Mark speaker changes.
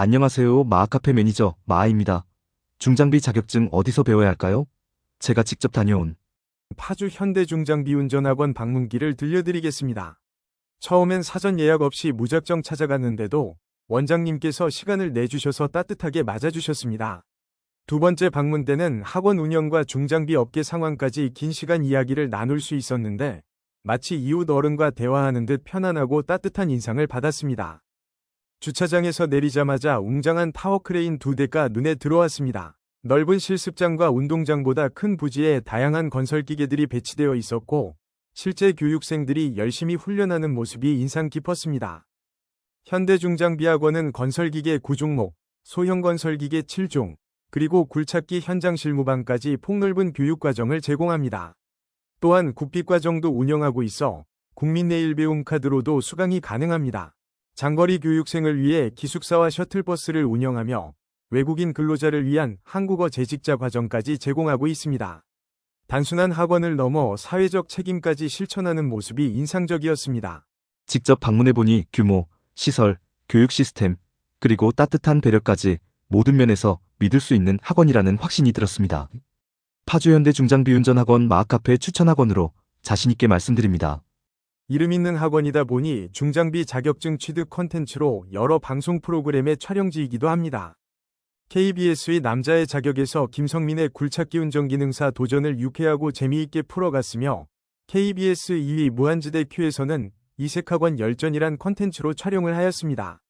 Speaker 1: 안녕하세요. 마아카페 매니저 마아입니다. 중장비 자격증 어디서 배워야 할까요? 제가 직접 다녀온
Speaker 2: 파주 현대중장비운전학원 방문기를 들려드리겠습니다. 처음엔 사전 예약 없이 무작정 찾아갔는데도 원장님께서 시간을 내주셔서 따뜻하게 맞아주셨습니다. 두 번째 방문 때는 학원 운영과 중장비 업계 상황까지 긴 시간 이야기를 나눌 수 있었는데 마치 이웃 어른과 대화하는 듯 편안하고 따뜻한 인상을 받았습니다. 주차장에서 내리자마자 웅장한 타워크레인 두 대가 눈에 들어왔습니다. 넓은 실습장과 운동장보다 큰 부지에 다양한 건설 기계들이 배치되어 있었고 실제 교육생들이 열심히 훈련하는 모습이 인상 깊었습니다. 현대중장비학원은 건설기계 9종목, 소형건설기계 7종, 그리고 굴착기 현장 실무반까지 폭넓은 교육과정을 제공합니다. 또한 국비과정도 운영하고 있어 국민 내일 배움 카드로도 수강이 가능합니다. 장거리 교육생을 위해 기숙사와 셔틀버스를 운영하며 외국인 근로자를 위한 한국어 재직자 과정까지 제공하고 있습니다. 단순한 학원을 넘어 사회적 책임까지 실천하는 모습이 인상적이었습니다.
Speaker 1: 직접 방문해보니 규모, 시설, 교육 시스템, 그리고 따뜻한 배려까지 모든 면에서 믿을 수 있는 학원이라는 확신이 들었습니다. 파주현대 중장비운전학원 마아카페 추천학원으로 자신있게 말씀드립니다.
Speaker 2: 이름 있는 학원이다 보니 중장비 자격증 취득 콘텐츠로 여러 방송 프로그램의 촬영지이기도 합니다. KBS의 남자의 자격에서 김성민의 굴착기 운전기능사 도전을 유쾌하고 재미있게 풀어갔으며 KBS 2위 무한지대 큐에서는 이색학원 열전이란 콘텐츠로 촬영을 하였습니다.